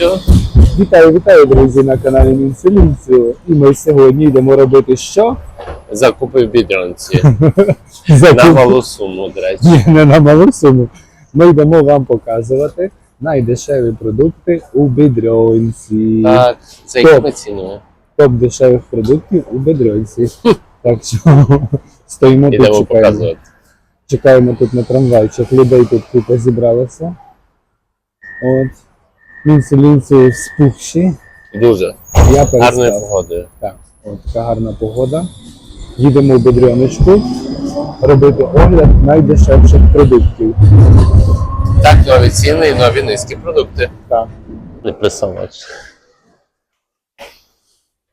Мінцю. Вітаю, вітаю, друзі, на каналі Мінселінцю. І ми сьогодні йдемо робити що? Закупи в бідронці. На малу суму, до речі. Ні, не на малу суму. Ми йдемо вам показувати найдешеві продукти у Бедрьонці. Так, це Топ. як. Топ дешевих продуктів у Бедрьонці. Так що стоїмо тут, чекаємо. показувати. Чекаємо тут на трамвайчик. Людей тут купа зібралося. От. Мінселінці вспухші. Дуже Я гарною перестав. погодою. Так, от така гарна погода. Їдемо в Бедряночку робити огляд найдешевших продуктів. Так, нові ціни і нові низькі продукти. Так. Не присувач.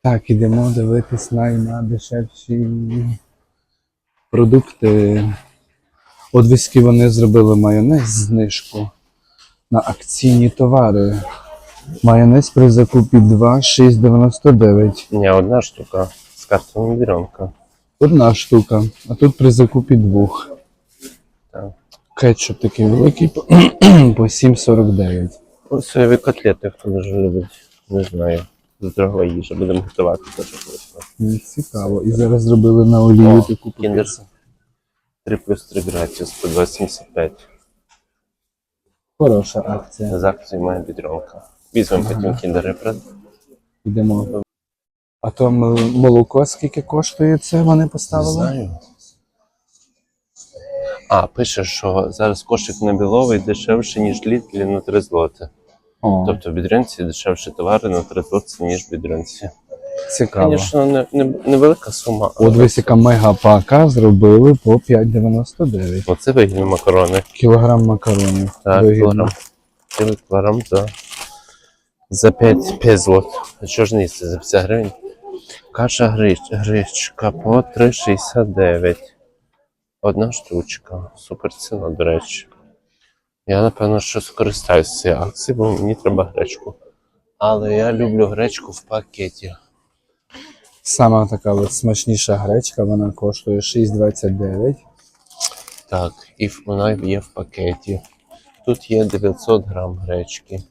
Так, ідемо дивитись на найдешевші продукти. От виски вони зробили майонез знижку на акційні товари. Майонез при закупі 2,699. Ні, одна штука з картоном біронка. Одна штука, а тут при закупі двох. Так. Кетчуп такий великий по по 7,49. Ось соєві котлети, хто дуже любить. Не знаю. Здорова їжа, будемо готувати теж точно. Цікаво. І зараз зробили на олію таку Кіндер 3 плюс 3 граtis по 2,75. Хороша акція. З акції має бідронка. Візьмемо потім кіндери, правда? Йдемо. А то молоко скільки коштує це вони Не поставили? знаю. А, пише, що зараз кошик на біловий дешевше, ніж літлі на 3 злоти. О, Тобто в бідрянці дешевше товари на 3 злоти, ніж в бідрянці. Цікаво. Звісно, не, не, невелика сума. От весь яка мегапака зробили по 5,99. Оце вигідні макарони. Кілограм макаронів. Так, Вигідно. кілограм. Кілограм за, за 5, 5 злот. А що ж не за 50 гривень? Каша грич, гречка по 3,69. Одна штучка. Супер ціна, до речі. Я, напевно, що скористаюся цією акцією, бо мені треба гречку. Але я люблю гречку в пакеті. Сама така от смачніша гречка, вона коштує 6,29. Так, і вона є в пакеті. Тут є 900 грам гречки.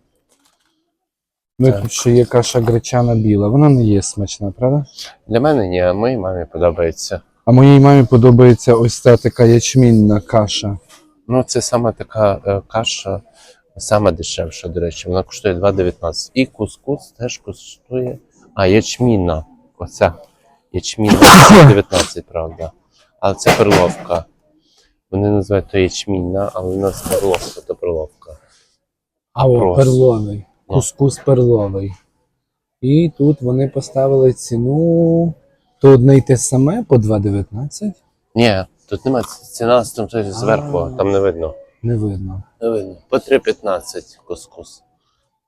Ну Так. тут ще є каша гречана біла. Вона не є смачна, правда? Для мене ні, а моїй мамі подобається. А моїй мамі подобається ось ця така ячмінна каша. Ну, це саме така е, каша, саме дешевша, до речі, вона коштує 2,19. І кускус теж коштує. А, ячмінна. Оця. Ячмінна 19, правда. Але це перловка. Вони називають то ячмінна, але у нас перловка то перловка. А о, Просто. перловий. Кускус перловий. І тут вони поставили ціну. То одне й те саме по 2,19. Ні, тут немає ціна там щось зверху, А. там не видно. Не видно. Не видно. По 3,15 кускус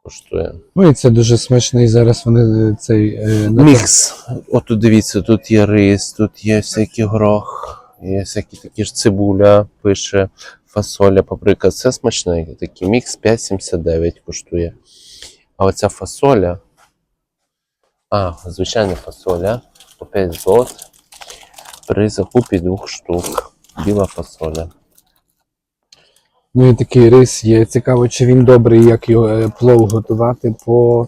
коштує. Ну і це дуже смачний. Зараз вони е, цей е, Мікс. От тут дивіться, тут є рис, тут є всякий горох, є всякі такі ж цибуля, пише, фасоля, паприка. Це смачний такий мікс 5,79 коштує. А оця фасоля. А, звичайна фасоля по 5 злот при закупі двох штук. Біла фасоля. Ну і такий рис є. Цікаво, чи він добрий, як його е, плов готувати по.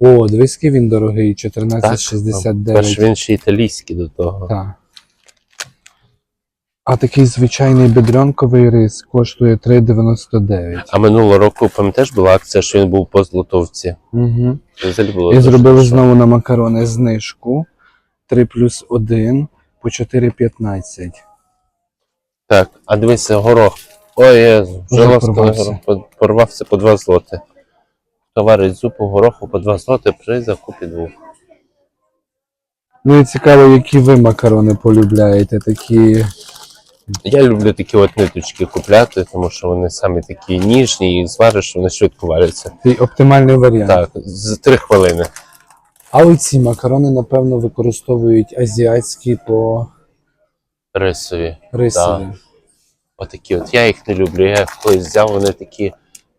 О, дивись, який він дорогий, 14,69. Перш він ще італійський до того. Так. А такий звичайний бедрянковий рис коштує 3,99. А минулого року, пам'ятаєш, була акція, що він був по злотовці. Угу. І зробили знову на макарони знижку 3 плюс 1 по 4,15. Так, а дивися, горох. Ой, вже Вже порвався. по- порвався по 2 злоти. Товарить зупу гороху по 2 злоти при закупі двох. Ну і цікаво, які ви макарони полюбляєте. Такі. Я люблю такі от ниточки купляти, тому що вони самі такі ніжні, їх звариш, вони швидко варяться. Такий оптимальний варіант. Так, з 3 хвилини. А оці макарони, напевно, використовують азіатські по Рисові. рисові. Отакі от. Я їх не люблю. Я їх колись взяв, вони такі.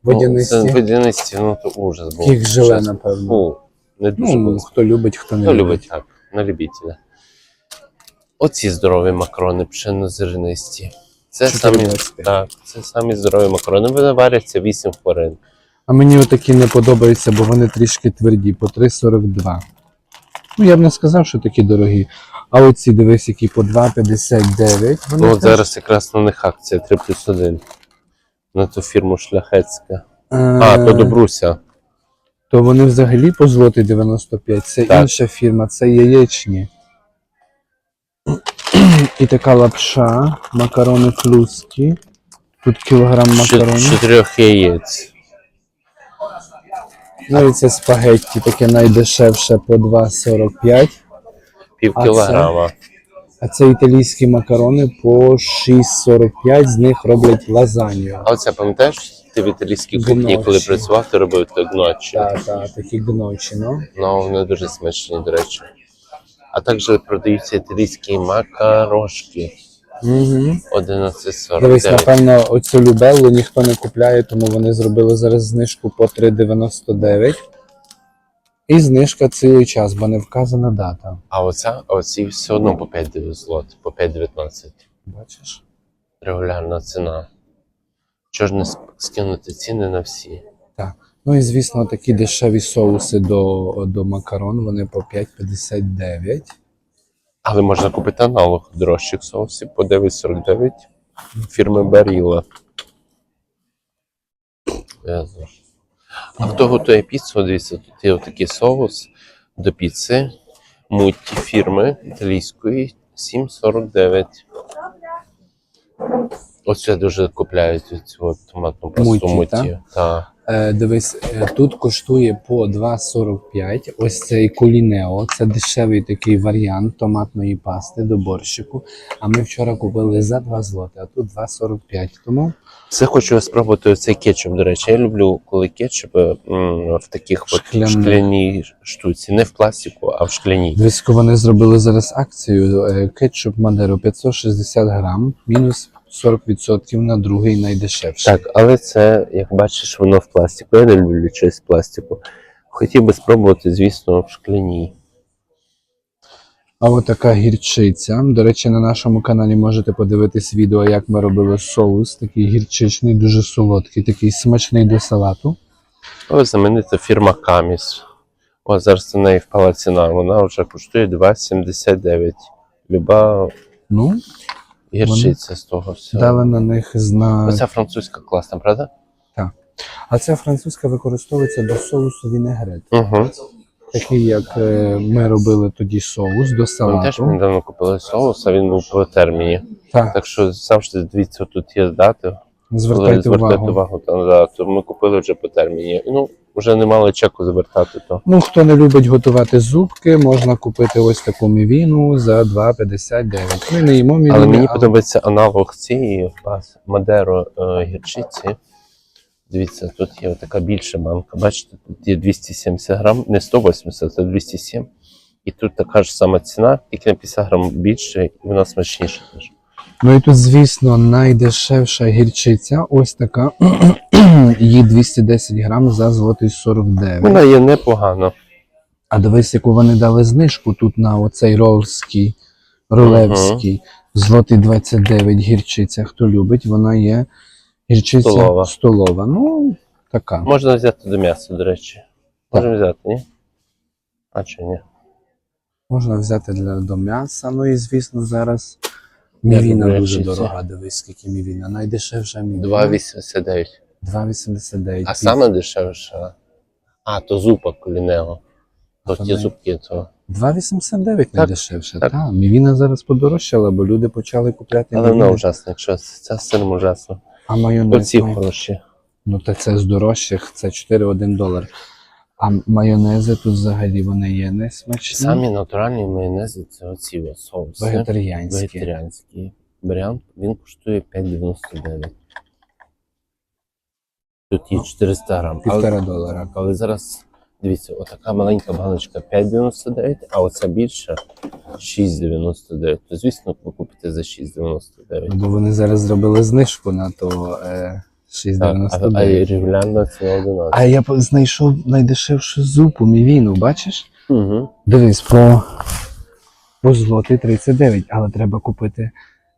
Водянисті. Ну, це водянисті, ну то ужас був. Їх желе, Чесно. напевно. Фу, не дуже Ну, було. хто любить, хто не Хто любить. так, на любителя. Оці здорові макарони пшенозернисті. Це самі, 4,25. так, це самі здорові макарони. Вони варяться 8 хвилин. А мені отакі не подобаються, бо вони трішки тверді, по 3,42. Ну, я б не сказав, що такі дорогі. А оці, дивись, які по 2,59. Ну, от зараз якраз на них акція 3 плюс 1. На ту фірму шляхетська. е, А, то Добруся. то вони взагалі по злотий 95. Це Так. інша фірма, це яєчні. І така лапша, макарони клюски. Тут кілограм макаронів. Чотирьох яєць. Ну і це спагетті, таке найдешевше по 2,45. Пів А кілограма. А це італійські макарони по 6,45, з них роблять лазанью. А оце пам'ятаєш, ти в італійській кухні, коли працював, ти робив так ночі. Так, так, такі гночі, ну. Ну, вони дуже смачні, до речі. А також продаються італійські макарошки. Угу. 11,49. Дивись, напевно, оцю любеллу ніхто не купляє, тому вони зробили зараз знижку по 3,99. І знижка цілий час, бо не вказана дата. А оця, оці все одно по 5 злот, по 5,19. Бачиш? Регулярна ціна. Чого ж не скинути ціни на всі? Так. Ну і звісно, такі дешеві соуси до, до макарон, вони по 5,59. Але можна купити аналог дорожчих соусів по 9,49 фірми Баріла. Ясно. А хто готує піцу, дивіться, тут є отакий соус до піци мутті фірми італійської 7,49. Оце дуже купляють цю томатну пасту Мутті, мутті. Е, дивись, е, тут коштує по 2,45. Ось цей кулінео. Це дешевий такий варіант томатної пасти до борщику. А ми вчора купили за 2 злоти, а тут 2,45. Тому Це хочу спробувати оцей кетчуп, до речі. Я люблю, коли кетчуп в таких от шкляній штуці. Не в пластику, а в шкляній. дивись, вони зробили зараз акцію. е, Кетчуп Мадеро 560 грам, мінус 40% на другий найдешевший. Так, але це, як бачиш, воно в пластику. Я не люблю щось з пластику. Хотів би спробувати, звісно, в шкляній. А от така гірчиця. До речі, на нашому каналі можете подивитись відео, як ми робили соус. Такий гірчичний, дуже солодкий, такий смачний до салату. Ось знаменита фірма Каміс. О, зараз на неї впала ціна. Вона вже коштує 2,79. Люба Ну, гірчиця з того всього. дали на них знак. Оця французька класна, правда? Так. А ця французька використовується до соусу вінегрет. Угу. Такий, як е, ми робили тоді соус до салату. ми теж недавно купили соус, а він був по терміні. Так, Так що завжди дивіться, тут є дати. Звертайте звертати увагу. увагу, то, да, то ми купили вже по терміні. Ну, вже не мали чеку звертати, то Ну, хто не любить готувати зубки, можна купити ось таку мівіну за 2,59. Ми не їмо мівіну, Але мені подобається аналог цієї Мадеро е, гірчиці. Дивіться, тут є така більша банка. Бачите, тут є 270 грам, не 180, а 207. І тут така ж сама ціна, тільки на 50 грам більше, і вона смачніша. теж. Ну і тут, звісно, найдешевша гірчиця, ось така. Її 210 грам за злотий 49. Вона є непогана. А дивись, яку вони дали знижку тут на оцей роллський, ролевський, злотий 29 гірчиця. Хто любить, вона є гірчиця Столова. столова. Ну, така. Можна взяти до м'яса, до речі. Можемо взяти, ні? А чи ні? Можна взяти для до м'яса. Ну і звісно, зараз мівіна дуже дорога. Дивись, скільки мівіна. Найдешевша мівіна. 2,89. 2,89. А саме дешевше. А, то зупа кулінео. То ті зубки, то. 2,89 найдешевше. так. Так, мівіна зараз подорожчала, бо люди почали купляти Але вона ужасна, якщо ця з сиром ужасно. А майонез. Оці ну, хороші. Ну, та це з дорожчих, це 4-1 долар. А майонези тут взагалі вони є не смачні. Самі натуральні майонези це оці от соуси. вегетаріанські. Вегетаріанський варіант. Він коштує 5,99. Тут є 400 грам. Півтора долара. але зараз, дивіться, отака маленька баночка 5,99, а оця більша 6,99. То звісно, ви купите за 6,99. Бо вони зараз зробили знижку на то е, Так, а, а 6,99. регулярна ціна 11. А я знайшов найдешевшу зупу мівіну, бачиш? Угу. Дивись, по, по злотий 39, але треба купити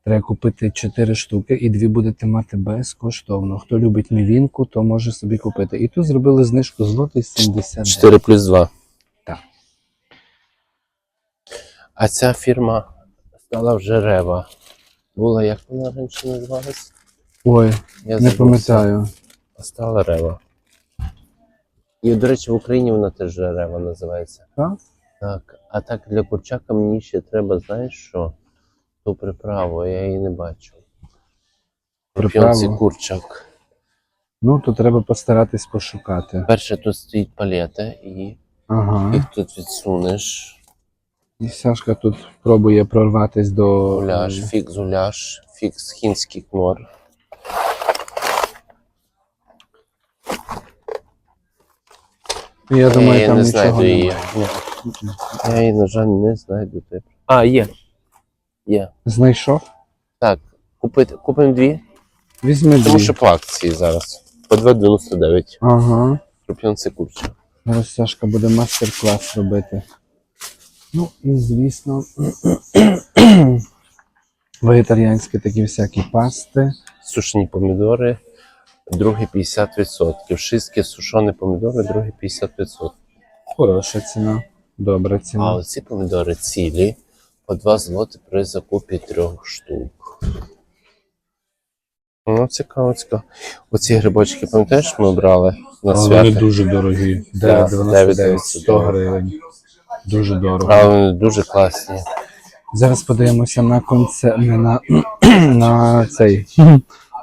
Треба купити 4 штуки і дві будете мати безкоштовно. Хто любить мівінку, то може собі купити. І тут зробили знижку злотий 70. 4 плюс 2. Так. А ця фірма стала вже Рева. Була, як вона раніше називалась? Ой, Я не пам'ятаю. А стала Рева. І, до речі, в Україні вона теж Рева називається. Так? Так. А так для курчака мені ще треба, знаєш що? Ту приправу, я її не бачу. Приправу? Курчак. Ну, то треба постаратись пошукати. Перше тут стоїть палета, і Ага. їх тут відсунеш. І Сашка тут пробує прорватись до. Гуляш, фікс гуляш, фікс хінський кнор. Я думаю, я там не нічого знайду її. немає. Ні. Я її, на жаль, не знайду тепер. А, є. Є. Знайшов? Так, купити, купимо дві, Візьми тому дві. що по акції зараз. По 2,99. Ага. Круп'янці курча. Зараз Сашка буде мастер-клас робити. Ну і звісно, вегетаріанські такі всякі пасти. Сушені помідори, друге 50%. Шистки сушені помідори, друге 50%. Хороша ціна. Добра А ціна. оці помідори цілі по 2 злоти при закупі трьох штук. Ну, цікаво, цікаво. Оці грибочки, пам'ятаєш, ми брали на Але свято? вони дуже дорогі. 9,99, 100 гривень. Дуже дорого. А вони дуже класні. Зараз подивимося на концерт, на, на цей,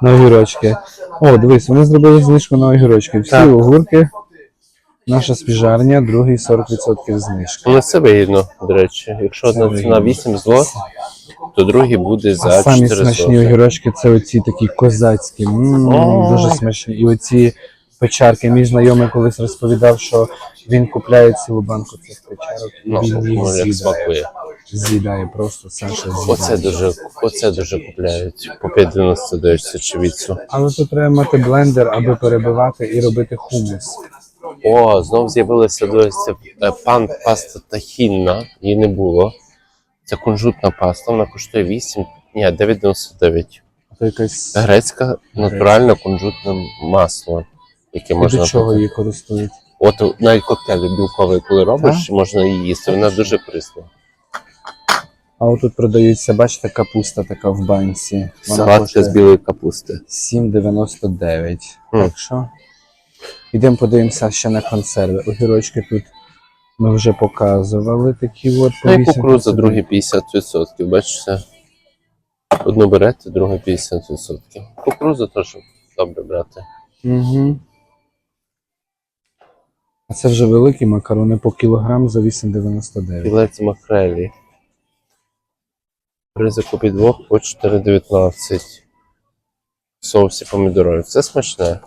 на огірочки. О, дивись, вони зробили знижку на огірочки. Всі Так. огурки. Наша спіжарня, другий 40% знижки. Ну, це вигідно, до речі. Якщо одна ціна 8 злот, то другий буде за А самі 4 смачні злоти. огірочки це оці такі козацькі. М, О. Дуже смачні. І оці печарки. Мій знайомий колись розповідав, що він купляє цілу банку цих печарок і Ну, він їх як з'їдає. смакує. З'їдає просто Саша. Оце дуже, оце дуже купляють. По 5,99 сечевицю. Але тут треба мати блендер, аби перебивати і робити хумус. О, знов з'явилася дивися, е, пан паста тахінна, її не було. Це кунжутна паста, вона коштує 8, ні, 9,99. То якась Грецька натуральне кунжутне масло, яке і можна до чого її користують. От навіть коктейль білковий, коли робиш, можна її їсти. Вона дуже присна. А отут продаються, бачите, капуста така в банці. Салатка з білої капусти. 7,99. Хм. Так що йдемо подивимося ще на консерви. Огірочки тут ми вже показували такі от по Ну і 8,99. кукурудза, друге 50%. Бачите? Одну берете, друге 50%. Кукурудза теж добре брати. Угу. А це вже великі макарони по кілограм за 8,99. Філець макрелі. При закупі двох по 4,19. В соусі помідорові. Це смачне.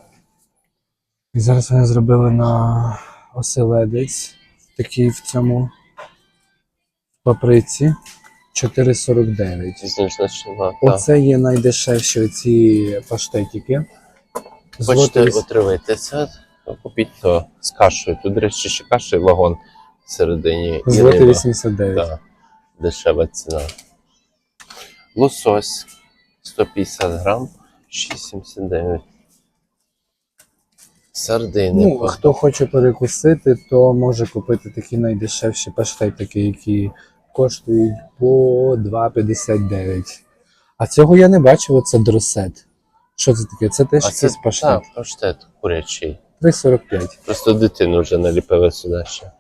І зараз вони зробили на оселедець, такий в цьому паприці 4,49. Знижна ціна. Так. Оце є найдешевші ці паштетики. Хочете Злотий отривитися, то купіть то з кашею. Тут, до речі, ще каша і вагон всередині. Риба. 89. Да, дешева ціна. Лосось 150 грам, 6,79. Сардини. Ну, по- хто хоче перекусити, то може купити такі найдешевші паштетики, які коштують по 2,59. А цього я не бачив, оце дросет. Що це таке? Це теж це паштет. так, паштет курячий. 3,45. Просто дитину вже наліпили сюди ще.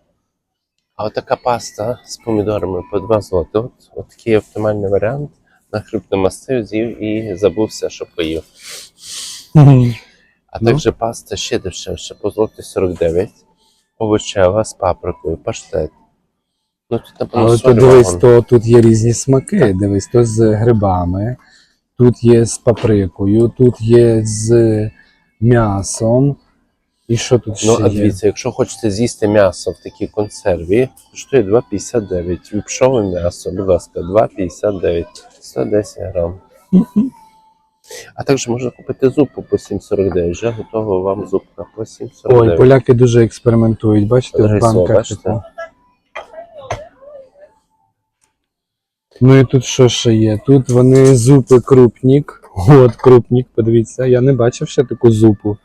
А отака паста з помідорами по 2 злоти. От, от такий оптимальний варіант. На хліб намастив, з'їв і забувся, що поїв. А Ну. також паста ще дешевше, по злоті 49. Овочева з паприкою, паштет. Ну тут напевно Але то дивись, то тут є різні смаки. Дивись, то з грибами, тут є з паприкою, тут є з м'ясом. І що тут ще Ну, а є? дивіться, якщо хочете з'їсти м'ясо в такій консерві, коштує 2,59. Віпшове м'ясо, будь ласка, 2,59. 110 грам. А також можна купити зупу по 7,49. Вже готова вам зупка по 7,49. Ой, поляки дуже експериментують, бачите, в Рисова, банках. бачите? Типу. Ну і тут що ще є? Тут вони зупи крупнік. От крупнік, подивіться. Я не бачив ще таку зупу.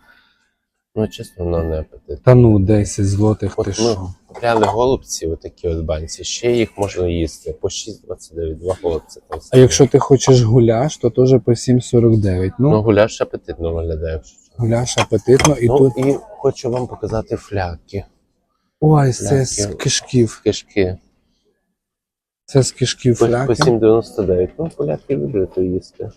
Ну, чесно, вона не апетитна. Та ну, 10 злотих, От ти ми що? купляли голубці, отакі от банці, ще їх можна їсти. По 6,29, два голубці там. А якщо ти хочеш гуляш, то теж по 7,49. Ну, Ну, гуляш апетитно виглядає. якщо чесно. гуляш апетитно, і ну, тут. і хочу вам показати фляки, Ой, це з фляки. кишків. кишки. Це з кишків По, по фляки. 7,99. Ну, поляки люблять то їсти.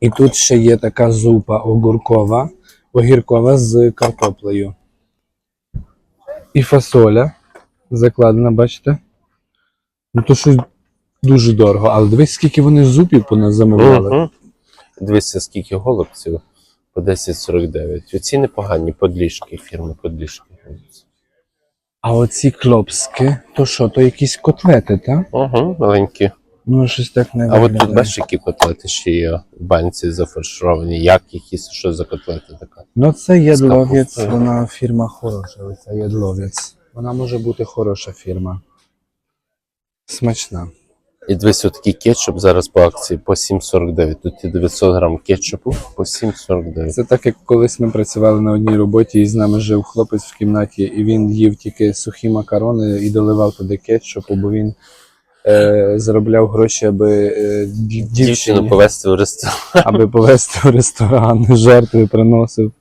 І тут ще є така зупа огуркова, огіркова з картоплею. І фасоля закладена, бачите? Ну то щось дуже дорого, але дивись, скільки вони зупів по нас замовляли. Угу. Дивіться, скільки голубців по 10,49. Оці непогані подліжки, фірми подліжки. А оці клопски, то що, то якісь котлети, так? Угу, маленькі. Ну, щось так не А от тут бачиш, які котлети ще є в банці зафаршировані. Як їх і що за котлети така? Ну, це єдловець, капустою. вона фірма хороша, оця єдловець. Вона може бути хороша фірма. Смачна. І дивись, такий кетчуп зараз по акції по 7,49. Тут є 900 грам кетчупу по 7,49. Це так, як колись ми працювали на одній роботі, і з нами жив хлопець в кімнаті, і він їв тільки сухі макарони і доливав туди кетчупу, бо він е, заробляв гроші, аби е, дів- Дівчину повезти в ресторан. аби повезти в ресторан, жертви приносив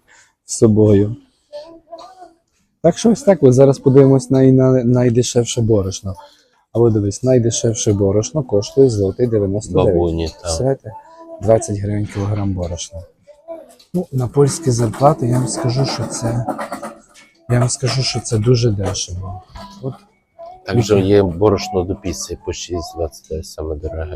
з собою. Так що ось так, от зараз подивимось на, на найдешевше борошно. А от дивись, найдешевше борошно коштує золотий 99. Бабуні, так. Представляєте? 20 гривень кілограм борошна. Ну, на польські зарплати я вам скажу, що це. Я вам скажу, що це дуже дешево. От Також є борошно до піци по 6,29, саме дороге.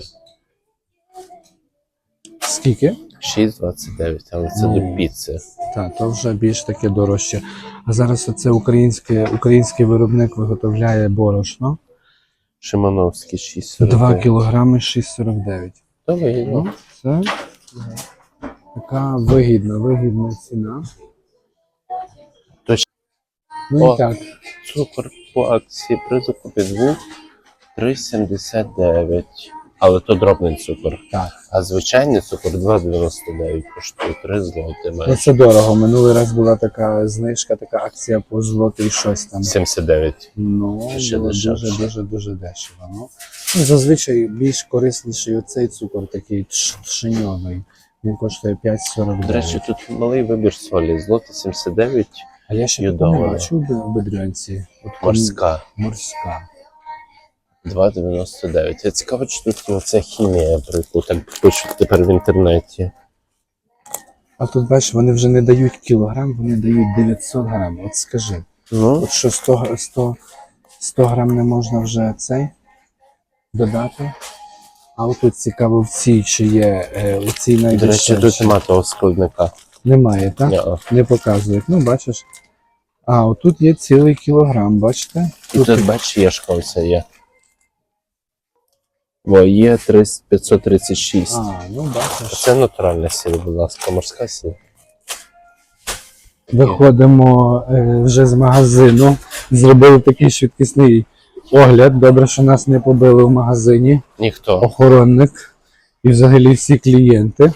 скільки? 6,29, але це Ну. до піци. Так, то вже більш таке дорожче. А зараз оце українське, український виробник виготовляє борошно. Шимановський 6,49. 2 кілограми 6,49. Та вигідно. Ну, це така вигідна, вигідна ціна. Точно. Ну О. і так. Цукор по акції при закупі двох 3,79. Але то дробний цукор. Так. А звичайний цукор 2,99 коштує 3 злоти Ну, це дорого. Минулий раз була така знижка, така акція по злотий щось там. 79. Ну, Ще було дешевше. дуже, дуже, дуже дешево. Ну, ну, зазвичай більш корисніший оцей цукор такий тш-. Він коштує 5,49. До речі, тут малий вибір солі. Злоти 79, а я ще йодова. не би- в бедрянці. От морська Морська. 2,99. Я цікаво, чи тут оця хімія, про яку так пишуть тепер в інтернеті. А тут бачиш, вони вже не дають кілограм, вони дають 900 грам. От скажи, Ну, от що 100, г- 100, 100 грам не можна вже цей додати. А отут цікаво в цій, чи є е, у цій до речі, найдешевші. тут нема того складника. Немає, так? Ня-а. Не показують. Ну, бачиш. А, отут є цілий кілограм, бачите? І тут, бачиш, єшка оця є. О, є 30 536. А, ну бачиш. Це натуральна сіль, будь ласка, морська сіль. Виходимо е, вже з магазину. Зробили такий швидкісний огляд. Добре, що нас не побили в магазині. Ніхто. Охоронник і взагалі всі клієнти.